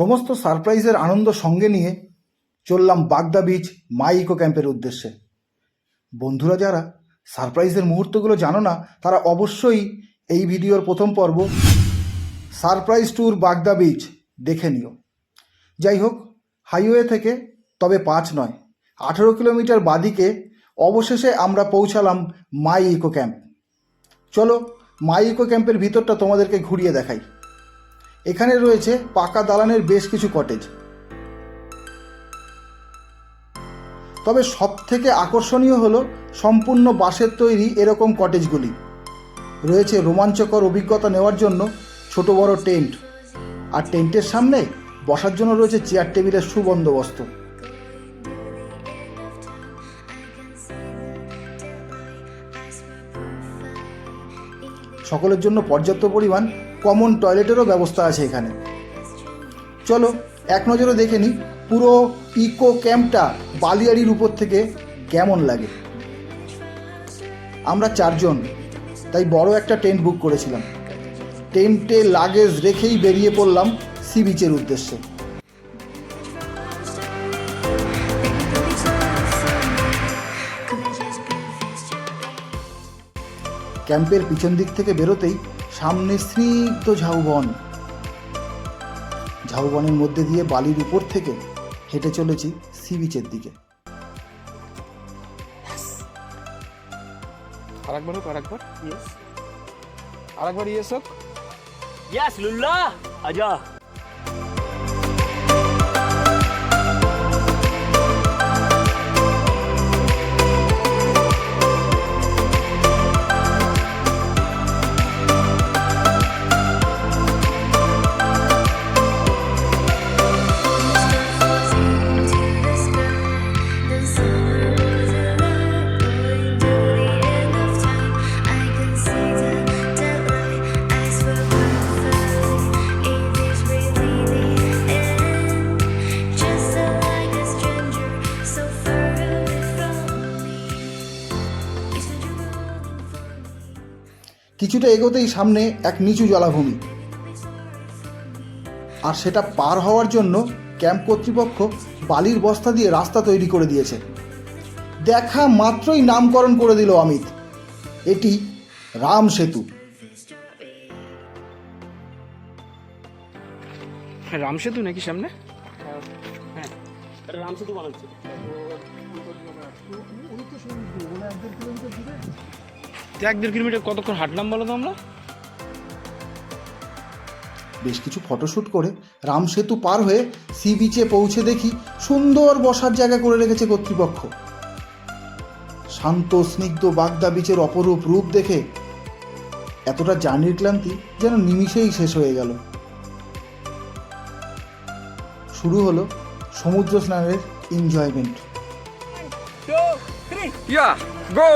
সমস্ত সারপ্রাইজের আনন্দ সঙ্গে নিয়ে চললাম বাগদা বিচ মাই ইকো ক্যাম্পের উদ্দেশ্যে। বন্ধুরা যারা সারপ্রাইজের মুহূর্তগুলো জানো না, তারা অবশ্যই এই ভিডিওর প্রথম পর্ব সারপ্রাইজ ট্যুর বাগদা বিচ দেখে নিও। যাই হোক হাইওয়ে থেকে তবে পাঁচ নয়, আঠেরো কিলোমিটার বাদিকে অবশেষে আমরা পৌঁছালাম মাই ইকো ক্যাম্প চলো মাই ইকো ক্যাম্পের ভিতরটা তোমাদেরকে ঘুরিয়ে দেখাই। এখানে রয়েছে পাকা দালানের বেশ কিছু কটেজ তবে সব থেকে আকর্ষণীয় হল সম্পূর্ণ বাঁশের তৈরি এরকম কটেজগুলি রয়েছে রোমাঞ্চকর অভিজ্ঞতা নেওয়ার জন্য ছোট বড় টেন্ট। আর টেন্টের সামনে বসার জন্য রয়েছে চেয়ার টেবিলের সুবন্দোবস্ত। সকলের জন্য পর্যাপ্ত পরিমাণ কমন টয়লেটেরও ব্যবস্থা আছে এখানে। চলো, এক নজরে দেখে নিই পুরো ইকো ক্যাম্পটা বালিয়াড়ির উপর থেকে কেমন লাগে। আমরা চারজন, তাই বড় একটা টেন্ট বুক করেছিলাম। টেন্টে লাগেজ রেখেই বেরিয়ে পড়লাম সি বিচের উদ্দেশ্যে। ক্যাম্পের পিছন দিক থেকে বেরোতেই সামনে স্নিগ্ধ ঝাউবন। ঝাউবনের মধ্যে দিয়ে বালির উপর থেকে হেঁটে চলেছি সি বিচের দিকে। আরেকবার হোক আরেকবার। ইয়েস আরেকবার ইয়েস হোক ইয়েস লুল্লা আজা। কিছুটা এগোতেই সামনে এক নিচু জলাভূমি। আর সেটা পার হওয়ার জন্য ক্যাম্প কর্তৃপক্ষ বালির বস্তা দিয়ে রাস্তা তৈরি করে দিয়েছে। দেখা মাত্রই নামকরণ করে দিল অমিত। এটি রাম সেতু। রাম সেতু নাকি সামনে? হ্যাঁ। রাম সেতু বানাচ্ছে। তো এক দেড় কিলোমিটার কতক্ষণ হাঁটলাম বলো তো আমরা? বেশ কিছু ফটোশ্যুট করে রাম সেতু পার হয়ে সি বিচে পৌঁছে দেখি সুন্দর বসার জায়গা করে রেখেছে কর্তৃপক্ষ। শান্ত স্নিগ্ধ বাগদা বিচের অপরূপ রূপ দেখে এতটা জার্নির ক্লান্তি যেন নিমিষেই শেষ হয়ে গেল। শুরু হলো সমুদ্র স্নানের এনজয়মেন্ট ইয়া গো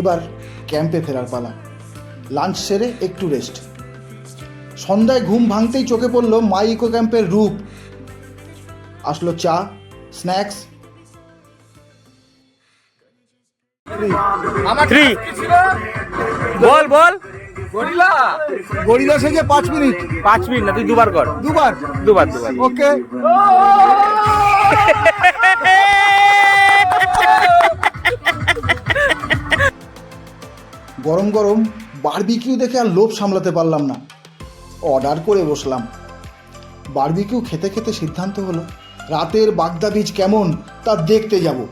এবার ক্যাম্পে ফেরার পালা। লাঞ্চ সেরে একটু রেস্ট সন্ধ্যায় ঘুম ভাঙতেই চোখে পড়ল মাই ইকো ক্যাম্পের রূপ। আসলো চা স্ন্যাক্স বল বল। গরিলা। গরিলা সেজে পাঁচ মিনিট। পাঁচ মিনিট না তুই দুবার কর। দুবার? দুবার দুবার। ওকে গরম গরম বারবিকিউ দেখে আর লোভ সামলাতে পারলাম না। অর্ডার করে বসলাম। বারবিকিউ খেতে খেতে সিদ্ধান্ত হলো, রাতের বাগদা বীজ কেমন তা দেখতে যাব।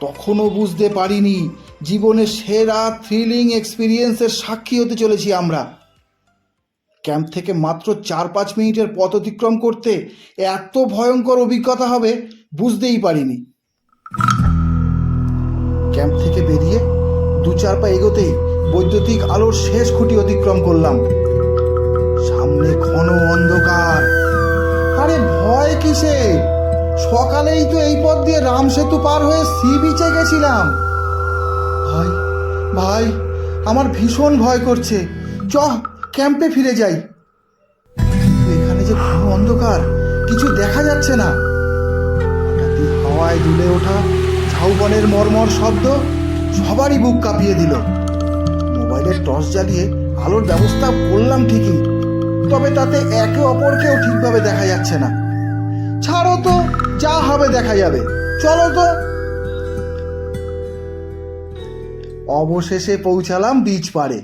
তখনও বুঝতে পারিনি, জীবনের সেরা থ্রিলিং এক্সপিরিয়েন্সের সাক্ষী হতে চলেছি আমরা। ক্যাম্প থেকে মাত্র চার পাঁচ মিনিটের পথ অতিক্রম করতে এত ভয়ঙ্কর অভিজ্ঞতা হবে, বুঝতেই পারিনি। ক্যাম্প থেকে বেরিয়ে দু চার পা এগোতেই বৈদ্যুতিক আলোর শেষ খুঁটি অতিক্রম করলাম। সামনে ঘন অন্ধকার। আরে ভয় কিসে? সকালেই তো এই পথ দিয়ে রাম সেতু পার হয়ে সি বিচে গেছিলাম। ভাই ভাই, আমার ভীষণ ভয় করছে। চ, ক্যাম্পে ফিরে যাই। এখানে যে ঘন অন্ধকার, কিছু দেখা যাচ্ছে না। হাওয়ায় দুলে ওঠা ঝাউবনের মর্মর শব্দ। সবারই বুক কাঁপিয়ে দিল। মোবাইলের টর্চ জ্বালিয়ে আলোর ব্যবস্থা করলাম ঠিকই, তবে তাতে একে অপরকেও ঠিকভাবে দেখা যাচ্ছে না। ছাড়ো তো, যা হবে দেখা যাবে। চলো তো। অবশেষে পৌঁছালাম বিচ পাড়ে।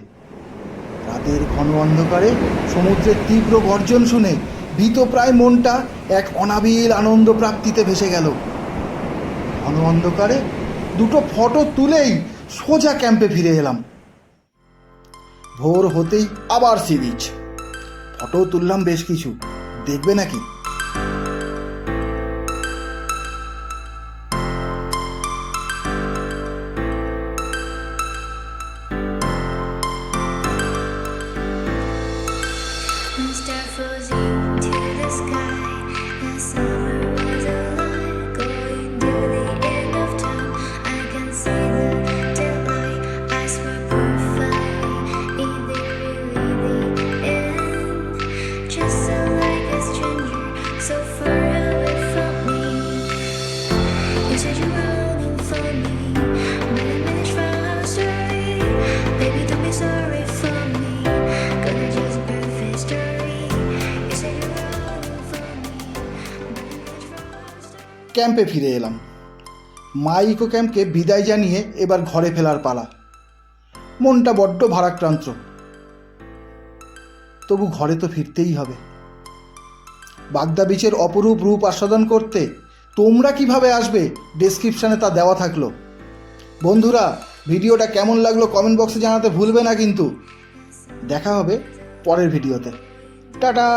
রাতের ঘন অন্ধকারে সমুদ্রের তীব্র গর্জন শুনে ভীতপ্রায় মনটা এক অনাবিল আনন্দ প্রাপ্তিতে ভেসে গেল। ঘন অন্ধকারে দুটো ফটো তুলেই সোজা ক্যাম্পে ফিরে এলাম। ভোর হতেই আবার সি বিচ ফটো তুললাম বেশ কিছু। দেখবে নাকি? ক্যাম্পে ফিরে এলাম। মা ইকো ক্যাম্পকে বিদায় জানিয়ে এবার ঘরে ফেলার পালা। মনটা বড্ড ভারাক্রান্ত। তবু ঘরে তো ফিরতেই হবে। বাগদা বিচের অপরূপ রূপ আস্বাদন করতে তোমরা কীভাবে আসবে ডেসক্রিপশানে তা দেওয়া থাকল। বন্ধুরা, ভিডিওটা কেমন লাগল কমেন্ট বক্সে জানাতে ভুলবে না কিন্তু। দেখা হবে পরের ভিডিওতে। টাটা!